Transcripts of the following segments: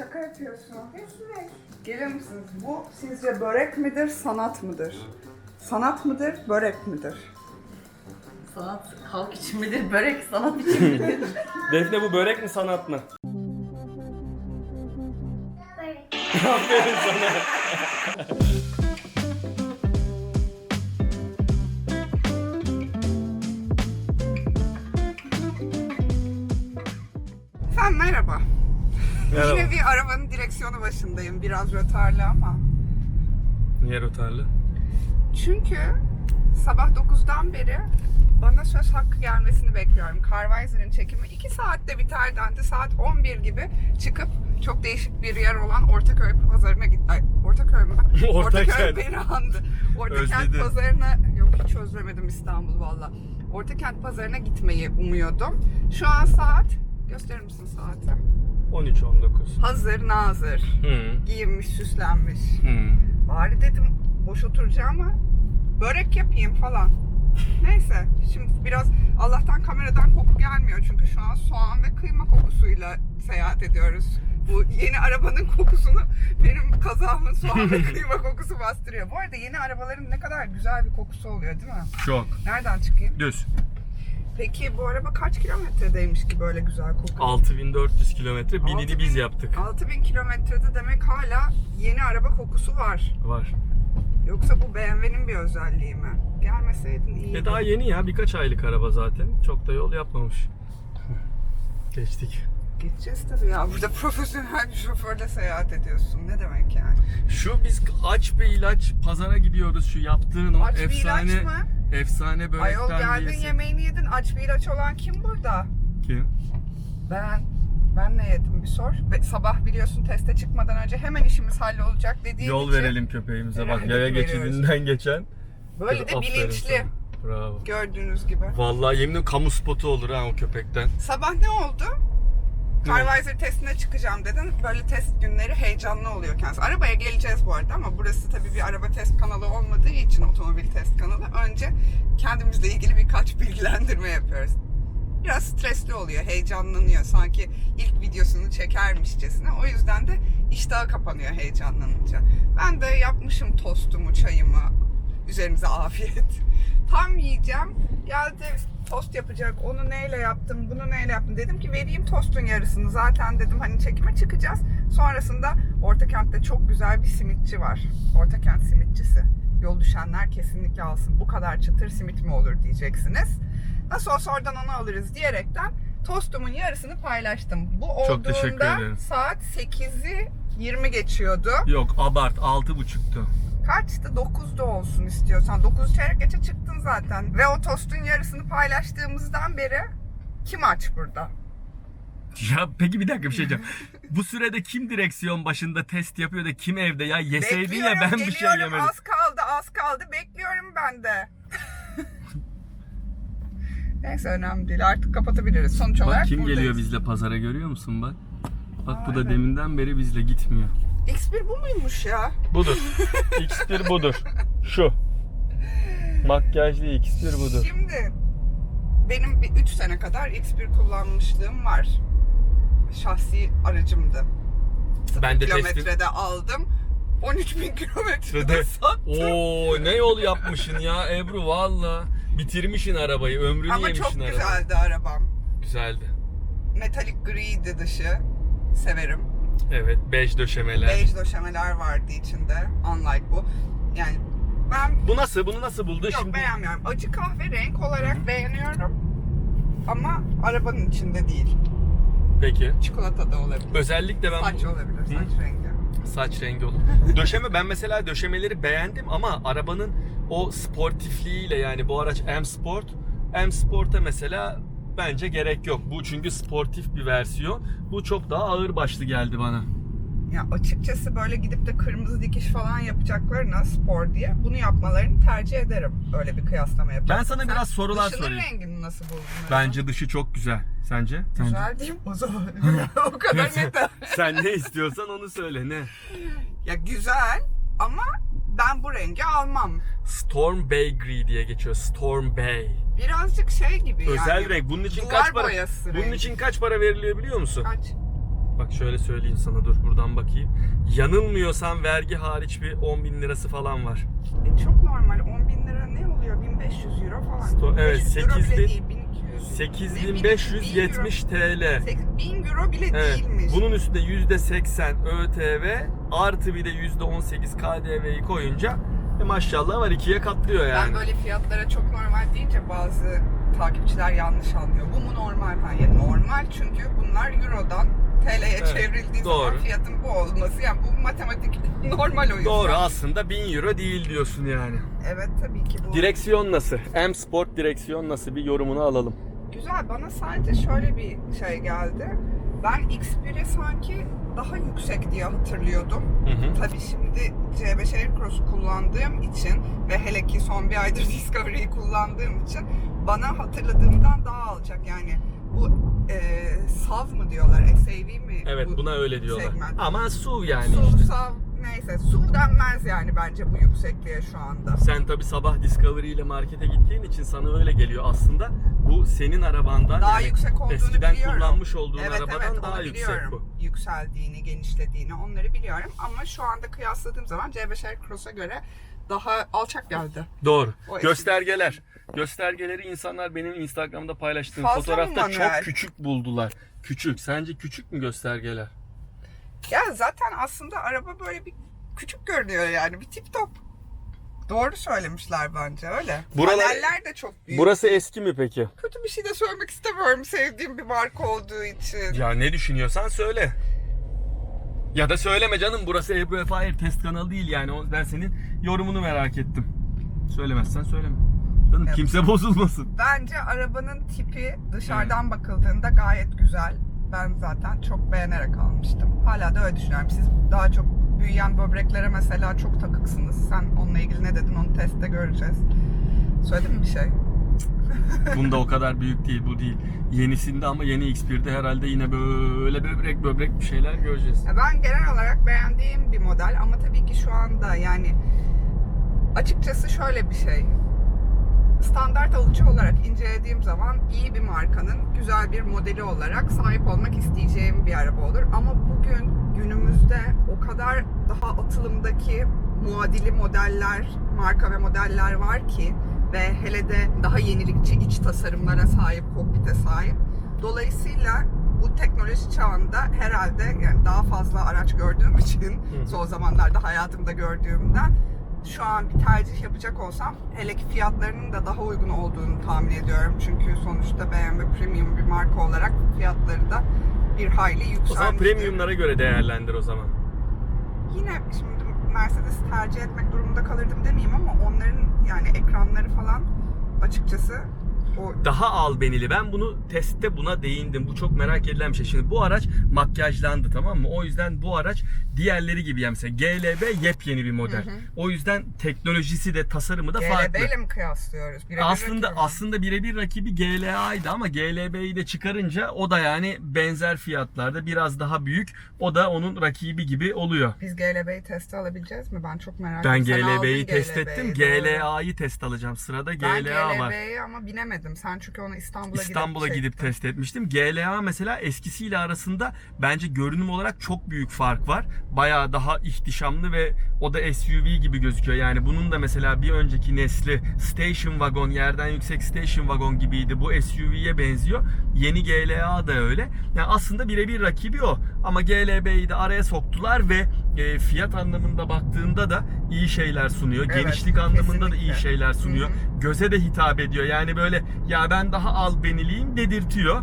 Şaka yapıyorsun. Gelir misiniz? Bu sizce börek midir, sanat mıdır? Sanat mıdır, börek midir? Sanat halk için midir, börek sanat için midir? Defne bu börek mi sanat mı? Böyle. Aferin sana. Sen merhaba. Merhaba. Yine bir arabanın direksiyonu başındayım. Biraz rötarlı ama. Niye rotarlı? Çünkü sabah 9'dan beri bana söz hakkı gelmesini bekliyorum. Carvisor'ın çekimi 2 saatte biter dendi. Saat 11 gibi çıkıp çok değişik bir yer olan Ortaköy pazarına git. Ay, Ortaköy mü? Ortakent. beni andı. Ortakent pazarına yok hiç özlemedim İstanbul valla. Ortakent pazarına gitmeyi umuyordum. Şu an saat gösterir misin saati? 13-19. Hazır nazır. Hı. Giyinmiş, süslenmiş. Hı. Bari dedim boş oturacağım ama börek yapayım falan. Neyse şimdi biraz Allah'tan kameradan koku gelmiyor çünkü şu an soğan ve kıyma kokusuyla seyahat ediyoruz. Bu yeni arabanın kokusunu benim kazağımın soğan ve kıyma kokusu bastırıyor. Bu arada yeni arabaların ne kadar güzel bir kokusu oluyor değil mi? Çok. Nereden çıkayım? Düz. Peki bu araba kaç kilometredeymiş ki böyle güzel kokuyor? 6400 kilometre. Binini 6000 biz yaptık. 6000 kilometrede demek hala yeni araba kokusu var. Var. Yoksa bu BMW'nin bir özelliği mi? Gelmeseydin iyiydi. E daha yeni ya. Birkaç aylık araba zaten. Çok da yol yapmamış. Geçtik. Gideceğiz tabii ya. Burada profesyonel bir şoförle seyahat ediyorsun. Ne demek yani? Şu biz aç bir ilaç pazara gidiyoruz. Şu yaptığın o Aç bir efsane ilaç mı? Efsane börekten Ayol geldin değilsin. yemeğini yedin. Aç bir ilaç olan kim burada? Kim? Ben. Ben ne yedim bir sor. Ve sabah biliyorsun teste çıkmadan önce hemen işimiz hallolacak dediğim Yol için verelim köpeğimize. Bak Herhalde yaya veriyoruz. geçidinden geçen. Böyle de Aferin bilinçli. sana. Bravo. Gördüğünüz gibi. Vallahi yemin ediyorum kamu spotu olur ha o köpekten. Sabah ne oldu? Carvisor testine çıkacağım dedin. Böyle test günleri heyecanlı oluyor kendisi. Arabaya geleceğiz bu arada ama burası tabii bir araba test kanalı olmadığı için otomobil test kanalı. Önce kendimizle ilgili birkaç bilgilendirme yapıyoruz. Biraz stresli oluyor, heyecanlanıyor. Sanki ilk videosunu çekermişçesine. O yüzden de iştahı kapanıyor heyecanlanınca. Ben de yapmışım tostumu, çayımı. Üzerinize afiyet. Tam yiyeceğim. Geldi tost yapacak. Onu neyle yaptım, bunu neyle yaptım. Dedim ki vereyim tostun yarısını. Zaten dedim hani çekime çıkacağız. Sonrasında Ortakent'te çok güzel bir simitçi var. Ortakent simitçisi. Yol düşenler kesinlikle alsın. Bu kadar çıtır simit mi olur diyeceksiniz. Nasıl olsa oradan onu alırız diyerekten tostumun yarısını paylaştım. Bu Çok olduğunda saat 8'i 20 geçiyordu. Yok abart 6.30'tu. Kaçtı? 9'da olsun istiyorsan. 9 çeyrek geçe çıktın zaten. Ve o tostun yarısını paylaştığımızdan beri kim aç burada? Ya peki bir dakika bir şey diyeceğim. Bu sürede kim direksiyon başında test yapıyor da kim evde ya yeseydin ya ben bir şey geliyorum, yemedim. Az kaldı, az kaldı. Bekliyorum ben de. Neyse önemli değil. Artık kapatabiliriz. Sonuç olarak Bak kim buradayız. geliyor bizle pazara görüyor musun bak. Bak bu da Aynen. deminden beri bizle gitmiyor. X1 bu muymuş ya? Budur. X1 budur. Şu. Makyajlı X1 budur. Şimdi benim bir 3 sene kadar X1 kullanmışlığım var. Şahsi aracımdı. Ben de testim. kilometrede aldım. 13 bin kilometrede sattım. Oo ne yol yapmışsın ya Ebru valla. Bitirmişin arabayı, ömrünü Ama yemişin çok arabayı. güzeldi arabam. Güzeldi. Metalik griydi dışı. Severim. Evet, bej döşemeler. Bej döşemeler vardı içinde. Unlike bu. Yani ben Bu nasıl? Bunu nasıl buldu yok şimdi? beğenmiyorum. Acı kahve renk olarak beğeniyorum. Ama arabanın içinde değil. Peki. Çikolata da olabilir. Özellikle ben Saç olabilir, saç rengi. saç rengi olur. Döşeme ben mesela döşemeleri beğendim ama arabanın o sportifliğiyle yani bu araç M Sport. M Sport'a mesela bence gerek yok. Bu çünkü sportif bir versiyon. Bu çok daha ağır başlı geldi bana. Ya açıkçası böyle gidip de kırmızı dikiş falan yapacaklarına spor diye bunu yapmalarını tercih ederim. Öyle bir kıyaslama yapacak. Ben sana biraz sorular Dışının sorayım. rengini nasıl buldun? Bence dışı çok güzel. Sence? Güzel değil mi? O zaman o kadar net. Sen ne istiyorsan onu söyle ne? Ya güzel ama ben bu rengi almam. Storm Bay Grey diye geçiyor. Storm Bay. Birazcık şey gibi Özel yani. renk. Bunun için duvar kaç para? boyası Bunun rengi. için kaç para veriliyor biliyor musun? Kaç? Bak şöyle söyleyeyim sana dur buradan bakayım. Yanılmıyorsam vergi hariç bir 10 bin lirası falan var. E, çok normal. 10 bin lira ne oluyor? 1500 euro falan. Sto- evet, 1500 euro bile 8000 değil, 1200. 8570 TL. 1000 euro bile Evet. değilmiş. Bunun üstünde %80 ÖTV artı bir de %18 KDV'yi koyunca e maşallah var ikiye katlıyor yani. Ben böyle fiyatlara çok normal deyince bazı takipçiler yanlış anlıyor. Bu mu normal? Hayır normal çünkü bunlar Euro'dan TL'ye Evet, çevrildiği doğru. zaman fiyatın bu olması yani bu matematik normal o yüzden. Doğru aslında 1000 euro değil diyorsun yani. Evet tabii ki bu. Direksiyon nasıl? M Sport direksiyon nasıl? Bir yorumunu alalım. Güzel bana sadece şöyle bir şey geldi. Ben X1'i sanki daha yüksek diye hatırlıyordum. Hı hı. Tabii şimdi C5 Aircross'u kullandığım için ve hele ki son bir aydır Discovery'yi kullandığım için bana hatırladığımdan daha alacak. Yani bu e, SAV mı diyorlar, SAV mi? Evet bu buna öyle diyorlar. segment? Ama su yani SUV, işte. SAV neyse SUV denmez yani bence bu yüksekliğe şu anda. Sen tabi sabah Discovery ile markete gittiğin için sana öyle geliyor aslında. Bu senin arabandan Daha yani yüksek olduğunu eskiden biliyorum. kullanmış olduğun Evet arabadan evet daha onu yüksek biliyorum. bu. Yükseldiğini, genişlediğini onları biliyorum. Ama şu anda kıyasladığım zaman C5 Aircross'a göre daha alçak geldi. Doğru. O eski. Göstergeler. Göstergeleri insanlar benim Instagram'da paylaştığım Fazla fotoğrafta çok küçük buldular. Küçük. Sence küçük mü göstergeler? Ya zaten aslında araba böyle bir küçük görünüyor yani bir tip top. Doğru söylemişler bence öyle. Buralar- Paneller de çok büyük. Burası eski mi peki? Kötü bir şey de söylemek istemiyorum sevdiğim bir marka olduğu için. Ya ne düşünüyorsan söyle. Ya da söyleme canım burası Ebru Fahir test kanalı değil yani. O- Ben senin yorumunu merak ettim. Söylemezsen söyleme. Canım Evet. kimse bozulmasın. Bence arabanın tipi dışarıdan bakıldığında gayet güzel. Ben zaten çok beğenerek almıştım. Hala da öyle düşünüyorum. Siz daha çok büyüyen böbreklere mesela çok takıksınız. Sen onunla ilgili ne dedin onu testte göreceğiz. Söyledin mi bir şey? Bunda o kadar büyük değil bu değil. Yenisinde ama yeni X1'de herhalde yine böyle böbrek böbrek bir şeyler göreceğiz. Ben genel olarak beğendiğim bir model ama tabii ki şu anda yani açıkçası şöyle bir şey. Standart alıcı olarak incelediğim zaman iyi bir markanın güzel bir modeli olarak sahip olmak isteyeceğim bir araba olur. Ama bugün günümüzde o kadar daha atılımdaki muadili modeller, marka ve modeller var ki ve hele de daha yenilikçi iç tasarımlara sahip, kokpite sahip. Dolayısıyla bu teknoloji çağında herhalde yani daha fazla araç gördüğüm için son zamanlarda hayatımda gördüğümden şu an bir tercih yapacak olsam hele ki fiyatlarının da daha uygun olduğunu tahmin ediyorum. Çünkü sonuçta BMW premium bir marka olarak fiyatları da bir hayli yükselmiştir. O zaman premiumlara göre değerlendir o zaman. Yine şimdi Mercedes tercih etmek durumunda kalırdım demeyeyim ama onların yani ekranları falan açıkçası o Daha albenili. Ben bunu testte buna değindim. Bu çok merak edilen bir şey. Şimdi bu araç makyajlandı tamam mı? O yüzden bu araç diğerleri gibi yani mesela GLB yepyeni bir model. Hı hı. O yüzden teknolojisi de tasarımı da farklı. GLB ile mi kıyaslıyoruz? Birebir Aslında rakibi aslında birebir rakibi GLA'ydı ama GLB'yi de çıkarınca o da yani benzer fiyatlarda biraz daha büyük. O da onun rakibi gibi oluyor. Biz GLB'yi teste alabileceğiz mi? Ben çok merak Ben ediyorum. Sen GLB'yi test GLB'yi, ettim. GLA'yı test alacağım. Sırada Ben GLA var. GLB'yi ama binemedim. Sen çünkü onu İstanbul'a, İstanbul'a gidip, gidip çektin. test etmiştim. GLA mesela eskisiyle arasında bence görünüm olarak çok büyük fark var. Bayağı daha ihtişamlı ve o da SUV gibi gözüküyor. Yani bunun da mesela bir önceki nesli station wagon, yerden yüksek station wagon gibiydi. Bu SUV'ye benziyor. Yeni GLA da öyle. Yani aslında birebir rakibi o. Ama GLB'yi de araya soktular ve e, fiyat anlamında baktığında da iyi şeyler sunuyor. Evet, Genişlik anlamında da iyi kesinlikle. şeyler sunuyor. Hı hı. Göze de hitap ediyor. Yani böyle ya ben daha albeniliyim dedirtiyor.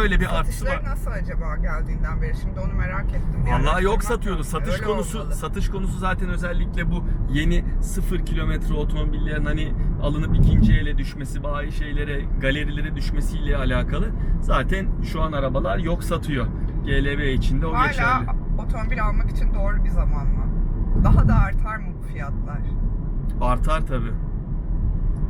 Öyle bir artısı var. nasıl acaba geldiğinden beri? Şimdi onu merak ettim. Vallahi yok satıyordu. lazım. Satış Öyle konusu olmalı. satış konusu zaten özellikle bu yeni sıfır kilometre otomobillerin hani alınıp ikinci ele düşmesi, bayi şeylere, galerilere düşmesiyle alakalı. Zaten şu an arabalar yok satıyor. GLB içinde o Hala geçerli. otomobil almak için doğru bir zaman mı? Daha da artar mı bu fiyatlar? Artar tabi.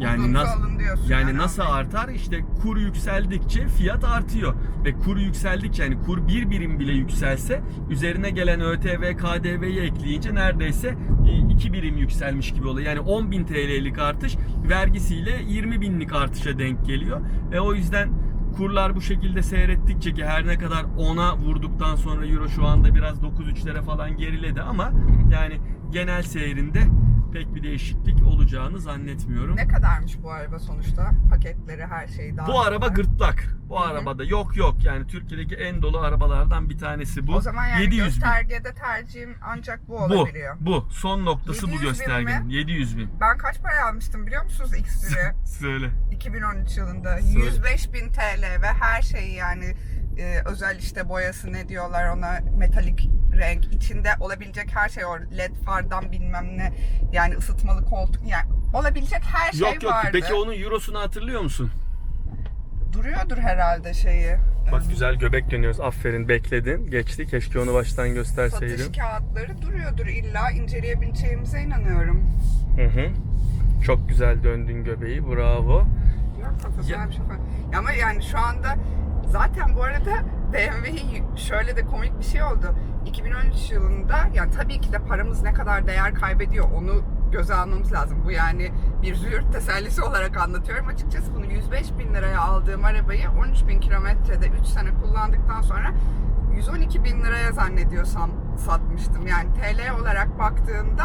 Yani nasıl diyorsun Yani nasıl artar? İşte kur yükseldikçe fiyat artıyor. Ve kur yükseldikçe yani kur bir birim bile yükselse üzerine gelen ÖTV, KDV'yi ekleyince neredeyse e, iki birim yükselmiş gibi oluyor. Yani 10 bin TL'lik artış vergisiyle 20 binlik artışa denk geliyor. Ve o yüzden kurlar bu şekilde seyrettikçe ki her ne kadar 10'a vurduktan sonra euro şu anda biraz 9-3'lere falan geriledi ama yani genel seyrinde pek bir değişiklik olacağını zannetmiyorum. Ne kadarmış bu araba sonuçta? Paketleri, her şeyi daha. Bu araba gırtlak. Bu Hı hı. arabada yok yok yani Türkiye'deki en dolu arabalardan bir tanesi bu. O zaman yani 700 bin. göstergede tercihim ancak bu Bu, olabiliyor. bu. Son noktası 700 bu bin göstergenin. mi? 700 bin. Ben kaç para almıştım biliyor musunuz X1'i? Söyle. 2013 yılında. Söyle. 105 bin TL ve her şeyi yani e, özel işte boyası ne diyorlar ona metalik renk içinde olabilecek her şey o led fardan bilmem ne yani ısıtmalı koltuk yani olabilecek her şey yok yok. vardı. Peki onun eurosunu hatırlıyor musun? Duruyordur herhalde şeyi. Bak Em, güzel göbek dönüyoruz. Aferin bekledin. Geçti. Keşke onu baştan gösterseydim. Satış kağıtları duruyordur illa inceleyebileceğimize inanıyorum. Hı hı. Çok güzel döndün göbeği. Bravo. Yok profesyonel Ya- bir şey. Ama yani şu anda zaten bu arada BMW'yi şöyle de komik bir şey oldu. 2013 yılında yani tabii ki de paramız ne kadar değer kaybediyor onu göze almamız lazım. Bu yani bir züğürt tesellisi olarak anlatıyorum. Açıkçası bunu 105 bin liraya aldığım arabayı 13 bin kilometrede 3 sene kullandıktan sonra 112 bin liraya zannediyorsam satmıştım. Yani TL olarak baktığında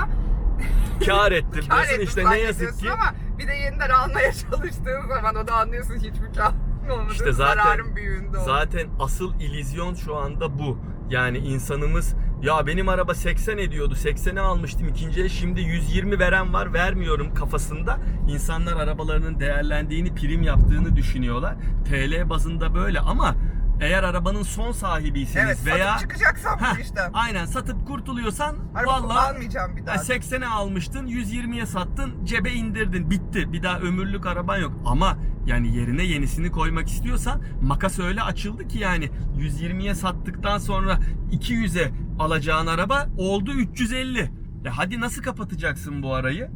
Kar ettim. kar ettim işte ne yazık ki. ama bir de yeniden almaya çalıştığın zaman o da anlıyorsun hiçbir kar olmadı. İşte zaten- büyüğünde. Zaten asıl illüzyon şu anda bu. Yani insanımız ya benim araba 80 ediyordu 80'e almıştım ikinciye şimdi 120 veren var vermiyorum kafasında. İnsanlar arabalarının değerlendiğini prim yaptığını düşünüyorlar. TL bazında böyle ama eğer arabanın son sahibiyseniz Evet veya satıp çıkacaksam Heh, bu işte. aynen satıp kurtuluyorsan Araba vallahi almayacağım bir daha. ya 80'e almıştın, 120'ye sattın, cebe indirdin. Bitti. Bir daha ömürlük araban yok. Ama yani yerine yenisini koymak istiyorsan makas öyle açıldı ki yani 120'ye sattıktan sonra 200'e alacağın araba oldu 350. Ya hadi nasıl kapatacaksın bu arayı?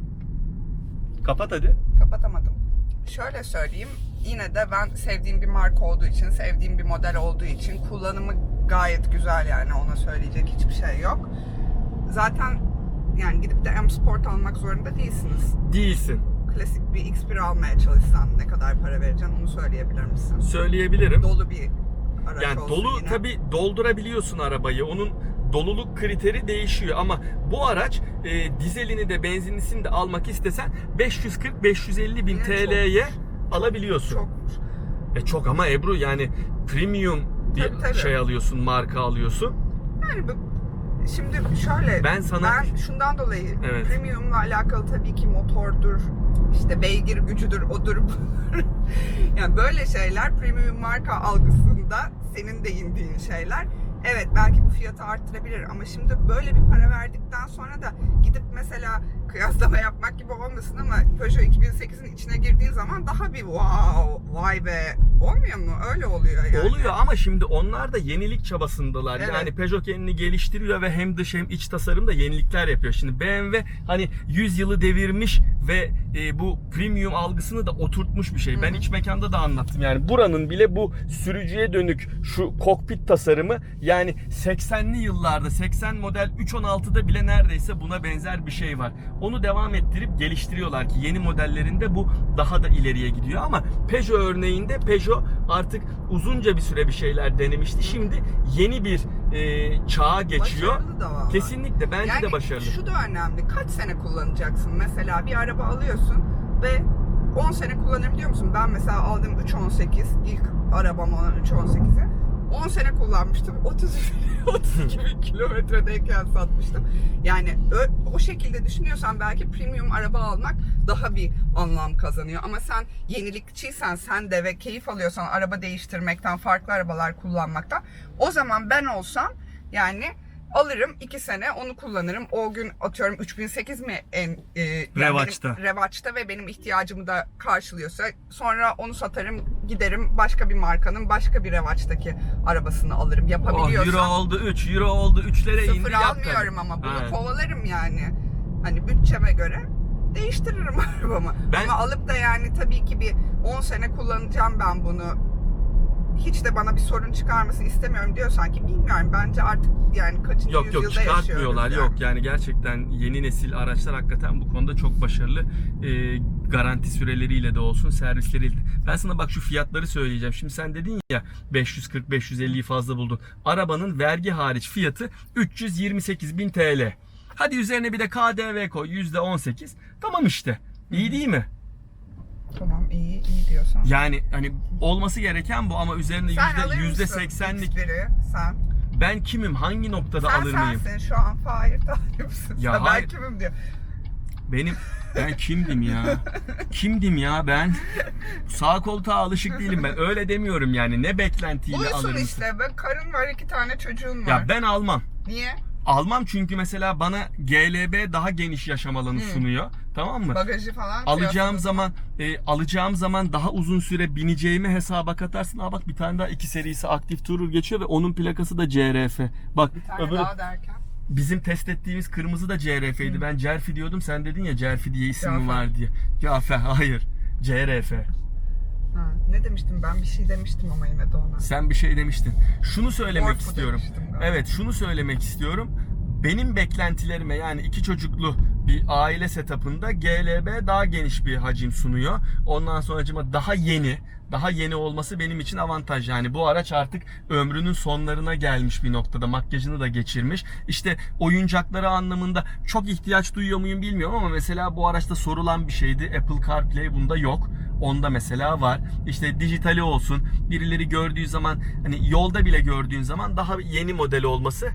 Kapat hadi. Kapatamadım. Şöyle söyleyeyim. Yine de ben sevdiğim bir marka olduğu için, sevdiğim bir model olduğu için kullanımı gayet güzel yani ona söyleyecek hiçbir şey yok. Zaten yani gidip de M Sport almak zorunda değilsiniz. Değilsin. Klasik bir X1 almaya çalışsan ne kadar para vereceksin onu söyleyebilir misin? Söyleyebilirim. Dolu bir araç Yani dolu yine. tabi doldurabiliyorsun arabayı. Onun doluluk kriteri değişiyor ama bu araç e, dizelini de benzinlisini de almak istesen 540-550 bin TL'ye alabiliyorsun. Çokmuş. E çok ama Ebru yani premium bir Tabii, tabii. şey alıyorsun, marka alıyorsun. Yani bu, şimdi şöyle Ben sana- ben şundan dolayı Evet. premiumla alakalı tabii ki motordur işte beygir gücüdür odur budur. yani böyle şeyler premium marka algısında senin değindiğin şeyler evet belki bu fiyatı arttırabilir ama şimdi böyle bir para verdikten sonra da gidip mesela kıyaslama yapmak gibi olmasın ama Peugeot 2008'in içine girdiğin zaman daha bir wow vay be olmuyor mu? Öyle oluyor yani. Oluyor ama şimdi onlar da yenilik çabasındalar. Evet. Yani Peugeot kendini geliştiriyor ve hem dış hem iç tasarımda yenilikler yapıyor. Şimdi BMW hani 100 yılı devirmiş ve e, bu premium algısını da oturtmuş bir şey. Ben iç mekanda da anlattım. Yani buranın bile bu sürücüye dönük şu kokpit tasarımı yani 80'li yıllarda 80 model 316'da bile neredeyse buna benzer bir şey var. Onu devam ettirip geliştiriyorlar ki yeni modellerinde bu daha da ileriye gidiyor ama Peugeot örneğinde Peugeot artık uzunca bir süre bir şeyler denemişti. Şimdi yeni bir e, çağa geçiyor. Başarılı da valla. Kesinlikle bence yani de başarılı. şu da önemli. Kaç sene kullanacaksın? Mesela bir araba alıyorsun ve 10 sene kullanırım diyor musun? Ben mesela aldığım 318 ilk arabam olan 318'i 10 sene kullanmıştım. 30 32 bin kilometredeyken satmıştım. Yani ö- o şekilde düşünüyorsan belki premium araba almak daha bir anlam kazanıyor. Ama sen yenilikçiysen, sen de ve keyif alıyorsan araba değiştirmekten, farklı arabalar kullanmaktan o zaman ben olsam yani alırım 2 sene onu kullanırım. O gün atıyorum 3008 mi en e, yani Revaçta. benim- revaçta ve benim ihtiyacımı da karşılıyorsa sonra onu satarım giderim başka bir markanın başka bir revaçtaki arabasını alırım Oh, yapabiliyorsam. euro oldu 3, euro oldu 3'lere indi. Sıfır almıyorum ama bunu Evet. kovalarım yani. Hani bütçeme göre değiştiririm arabamı. Ben- Ama alıp da yani tabii ki bir 10 sene kullanacağım ben bunu hiç de bana bir sorun çıkarmasını istemiyorum diyorsan ki bilmiyorum bence artık yani kaçıncı Yok yok yüzyılda çıkartmıyorlar yaşıyoruz yok yani gerçekten yeni nesil araçlar hakikaten bu konuda çok başarılı Ee, garanti süreleriyle de olsun servisleriyle de. Ben sana bak şu fiyatları söyleyeceğim. Şimdi sen dedin ya 540 550'yi fazla buldun. Arabanın vergi hariç fiyatı 328 bin TL. Hadi üzerine bir de KDV koy %18. Tamam işte. İyi değil mi? Tamam iyi iyi diyorsan. Yani hani olması gereken bu ama üzerine Sen yüzde alır yüzde mısın seksenlik X1'i? Sen. ben kimim hangi noktada Sen alır mıyım? sensin şu an Fahir talipsin. Ya hayır. Ben kimim diyor. Benim ben kimdim ya? Kimdim ya ben? Sağ koltuğa alışık değilim ben. Öyle demiyorum yani. Ne beklentiyle Buysun alır mısın? işte. Ben karın var iki tane çocuğun var. Ya ben almam. Niye? Almam çünkü mesela bana GLB daha geniş yaşam alanı Hı. sunuyor. Tamam mı? Bagajı falan. alacağım zaman e, alacağım zaman daha uzun süre bineceğimi hesaba katarsın. Aa bak bir tane daha iki serisi aktif Tourer geçiyor ve onun plakası da CRF. Bak Bir tane öbürü daha derken. bizim test ettiğimiz kırmızı da CRF'ydi. Ben Cerfi diyordum. Sen dedin ya Cerfi diye isim mi var diye. Cafer hayır. CRF. Ha, ne demiştim ben bir şey demiştim ama yine de ona. Sen bir şey demiştin. Şunu söylemek Orfu istiyorum. Evet, şunu söylemek istiyorum. Benim beklentilerime yani iki çocuklu bir aile setup'ında GLB daha geniş bir hacim sunuyor. Ondan sonracıma daha yeni, daha yeni olması benim için avantaj. Yani bu araç artık ömrünün sonlarına gelmiş bir noktada. Makyajını da geçirmiş. İşte oyuncakları anlamında çok ihtiyaç duyuyor muyum bilmiyorum ama mesela bu araçta sorulan bir şeydi. Apple CarPlay bunda yok. Onda mesela var. İşte dijitali olsun. Birileri gördüğü zaman hani yolda bile gördüğün zaman daha yeni model olması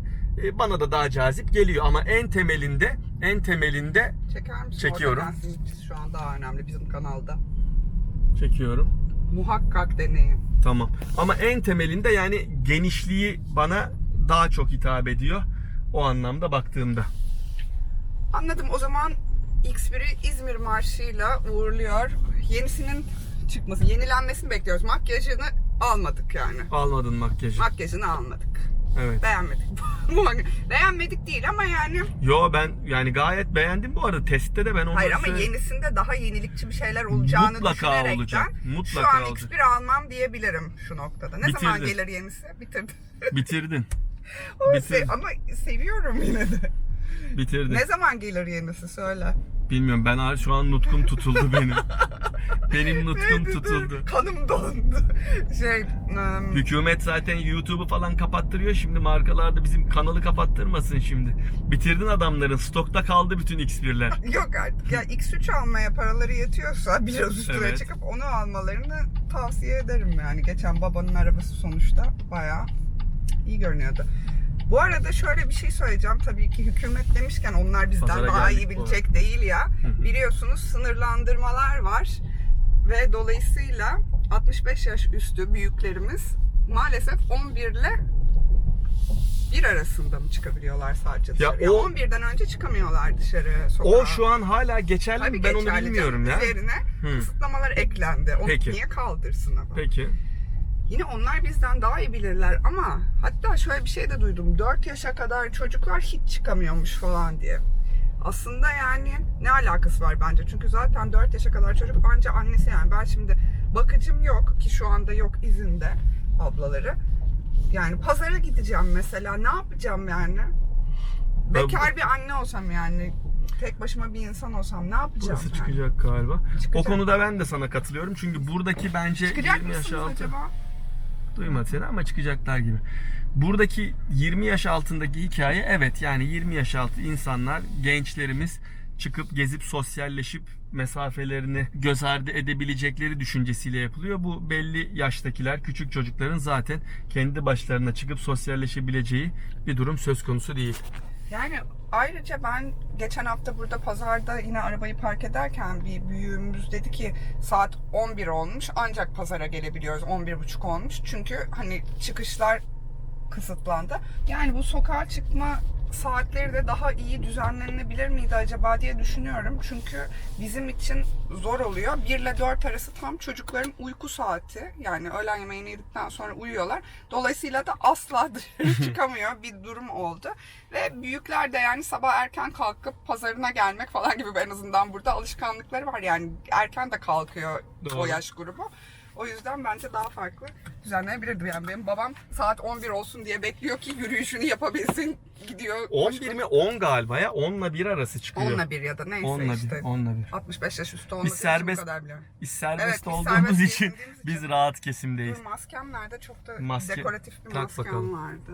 e, bana da daha cazip geliyor ama en temelinde en temelinde Çeker misin? Çekiyorum. Gelsin. Şu an daha önemli bizim kanalda. çekiyorum. Muhakkak deneyin. Tamam. Ama en temelinde yani genişliği bana daha çok hitap ediyor. O anlamda baktığımda. Anladım. O zaman X1'i İzmir marşıyla uğurluyor. Yenisinin çıkması, yenilenmesini bekliyoruz. Makyajını almadık yani. Almadın makyajı. Makyajını almadık. Evet. Beğenmedik. Beğenmedik değil ama yani. Yo ben yani gayet beğendim bu arada. Testte de ben onları Hayır ama yenisinde daha yenilikçi bir şeyler olacağını Mutlaka düşünerekten olacak. şu Mutlaka an olacak. X1 almam diyebilirim şu noktada. Ne zaman Bitirdin. gelir yenisi? Bitirdim. Bitirdin. Bitirdin. se- ama seviyorum yine de. Bitirdin. Ne zaman gelir yenisi söyle. Bilmiyorum ben şu an nutkum tutuldu benim. benim nutkum tutuldu. Kanım dondu. Şey, ım, Hükümet zaten YouTube'u falan kapattırıyor. Şimdi markalar da bizim kanalı kapattırmasın şimdi. Bitirdin adamların. Stokta kaldı bütün X1'ler. yok artık. Ya X3 almaya paraları yetiyorsa biraz üstüne Evet. çıkıp onu almalarını tavsiye ederim yani. Geçen babanın arabası sonuçta bayağı iyi görünüyordu. Bu arada şöyle bir şey söyleyeceğim. Tabii ki hükümet demişken onlar bizden Pazara daha iyi bilecek değil ya. Biliyorsunuz sınırlandırmalar var. Ve dolayısıyla 65 yaş üstü büyüklerimiz maalesef 11 ile 1 arasında mı çıkabiliyorlar sadece dışarıya? o- 11'den önce çıkamıyorlar dışarı sokağa. O şu an hala geçerli Tabii mi? Ben onu geçerli bilmiyorum canım. ya. Üzerine Hı. kısıtlamalar eklendi. Onu Peki. niye kaldırsın ama? Peki. Yine onlar bizden daha iyi bilirler ama hatta şöyle bir şey de duydum. 4 yaşa kadar çocuklar hiç çıkamıyormuş falan diye. Aslında yani ne alakası var bence? Çünkü zaten 4 yaşa kadar çocuk anca annesi yani. Ben şimdi bakıcım yok ki şu anda yok izinde ablaları. Yani pazara gideceğim mesela. Ne yapacağım yani? Bekar bir anne olsam yani tek başıma bir insan olsam ne yapacağım? Burası yani? çıkacak galiba. Çıkacak. O konuda ben de sana katılıyorum. Çünkü buradaki bence Çıkacak 20 yaş altı. acaba? Duymadı seni ama çıkacaklar gibi. Buradaki 20 yaş altındaki hikaye evet yani 20 yaş altı insanlar, gençlerimiz çıkıp gezip sosyalleşip mesafelerini göz ardı edebilecekleri düşüncesiyle yapılıyor. Bu belli yaştakiler, küçük çocukların zaten kendi başlarına çıkıp sosyalleşebileceği bir durum söz konusu değil. Yani ayrıca ben geçen hafta burada pazarda yine arabayı park ederken bir büyüğümüz dedi ki saat 11 olmuş ancak pazara gelebiliyoruz 11.30 olmuş. Çünkü hani çıkışlar kısıtlandı. Yani bu sokağa çıkma saatleri de daha iyi düzenlenebilir miydi acaba diye düşünüyorum. Çünkü bizim için zor oluyor. 1 ile 4 arası tam çocukların uyku saati. Yani öğlen yemeğini yedikten sonra uyuyorlar. Dolayısıyla da asla dışarı çıkamıyor bir durum oldu. Ve büyükler de yani sabah erken kalkıp pazarına gelmek falan gibi en azından burada alışkanlıkları var. Yani erken de kalkıyor o Doğru. yaş grubu. O yüzden bence daha farklı düzenlenebilirdi. Yani benim babam saat 11 olsun diye bekliyor ki yürüyüşünü yapabilsin. Gidiyor. 11 mi? 10 galiba ya. 10 ile 1 arası çıkıyor. 10'la 1 ya da neyse 10'la 1. işte. 10'la 1. 65 yaş üstü olmak Biz serbest- kadar biliyorum. Biz serbest Evet, biz olduğumuz serbest için biz için- rahat kesimdeyiz. Dur, maskem nerede? Çok da Maske- dekoratif bir tak maskem bakalım. vardı.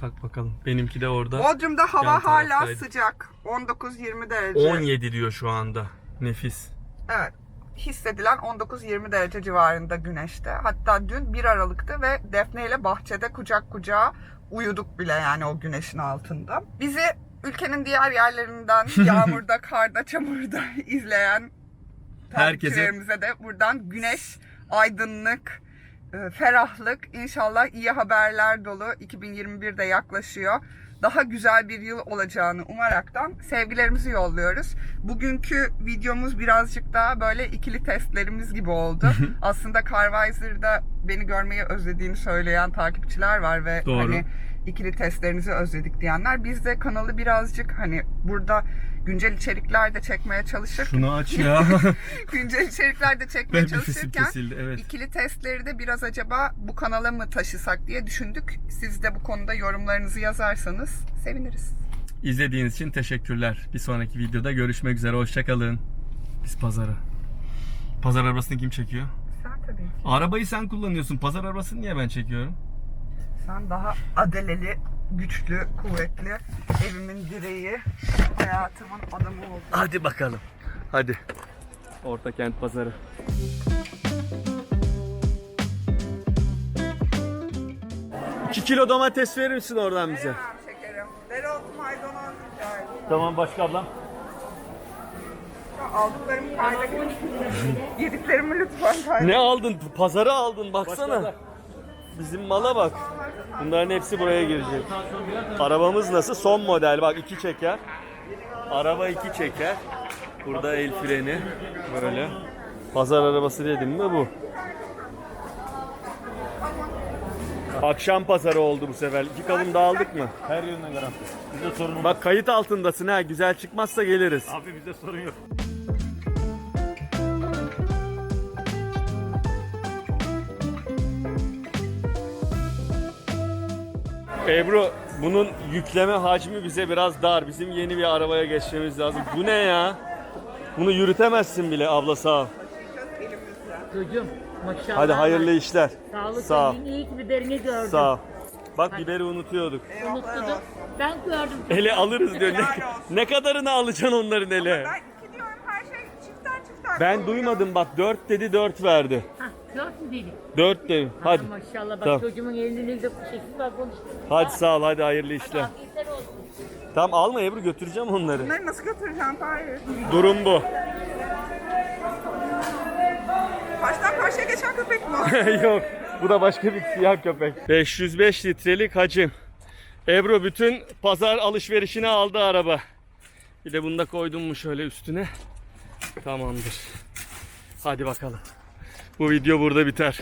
Tak bakalım. Benimki de orada. Bodrum'da hava hala sıcak. 19-20 derece. 17 diyor şu anda. Nefis. Evet. Hissedilen 19-20 derece civarında güneşte. Hatta dün 1 Aralık'tı ve Defne ile bahçede kucak kucağa uyuduk bile yani o güneşin altında. Bizi ülkenin diğer yerlerinden yağmurda, karda, çamurda izleyen Herkese- de buradan güneş, aydınlık, ferahlık, inşallah iyi haberler dolu 2021'de yaklaşıyor. Daha güzel bir yıl olacağını umaraktan sevgilerimizi yolluyoruz. Bugünkü videomuz birazcık daha böyle ikili testlerimiz gibi oldu. Aslında Carvisor'da beni görmeyi özlediğini söyleyen takipçiler var ve Doğru. hani ikili testlerinizi özledik diyenler. Biz de kanalı birazcık hani burada güncel içerikler de çekmeye çalışırken Şunu aç ya. güncel içerikler de çekmeye Ben çalışırken kesildi evet. ikili testleri de biraz acaba bu kanala mı taşısak diye düşündük. Siz de bu konuda yorumlarınızı yazarsanız seviniriz. İzlediğiniz için teşekkürler. Bir sonraki videoda görüşmek üzere. Hoşçakalın. Biz pazara. Pazar arabasını kim çekiyor? Sen tabii. Arabayı sen kullanıyorsun. Pazar arabasını niye ben çekiyorum? Sen daha adeleli, güçlü, kuvvetli, evimin direği, hayatımın adamı oldun. Hadi bakalım. Hadi. Orta kent pazarı. İki kilo domates verir misin oradan bize? Veremem şekerim. Dereotu maydanoz rica. Tamam başka ablam. Aldıklarımı kayda Yediklerimi lütfen kayda Ne aldın? Pazarı aldın baksana. Bizim mala bak. Bunların hepsi buraya girecek. Arabamız nasıl? Son model bak iki çeker. Araba iki çeker. Burada el freni böyle. Pazar arabası dedim mi bu? Akşam pazarı oldu bu sefer. İki kalın daha aldık mı? Her yönden garanti. Bizde sorun yok. Bak kayıt altındasın ha. Güzel çıkmazsa geliriz. Abi bizde sorun yok. Ebru bunun yükleme hacmi bize biraz dar. Bizim yeni bir arabaya geçmemiz lazım. Bu ne ya? Bunu yürütemezsin bile abla sağ ol. Çocuğum maşallah. Hadi hayırlı işler. Sağlık Sağ ol. İyi ki biberini gördüm. Sağ ol. Bak biberi unutuyorduk. Unutturdum. Ben gördüm. Ele alırız diyor. Ne, ne kadarını alacaksın onların ele? Ben iki diyorum her şey çifter çifter. Ben koyuyor. duymadım bak 4 dedi 4 verdi. Dört mü dedik? 4 dedi. Hadi. Ha, maşallah bak Tamam. çocuğumun elinde de şekil var konuştum. Hadi sağ ol hadi hayırlı işler. Afiyetler olsun. Tamam alma Ebru götüreceğim onları. Bunları nasıl götüreceğim Fahir? Durum bu. Karşıdan karşıya geçen köpek mi? o? Yok. Bu da başka bir siyah köpek. 505 litrelik hacim. Ebru bütün pazar alışverişini aldı araba. Bir de bunu da koydum mu şöyle üstüne. Tamamdır. Hadi bakalım. Bu video burada biter.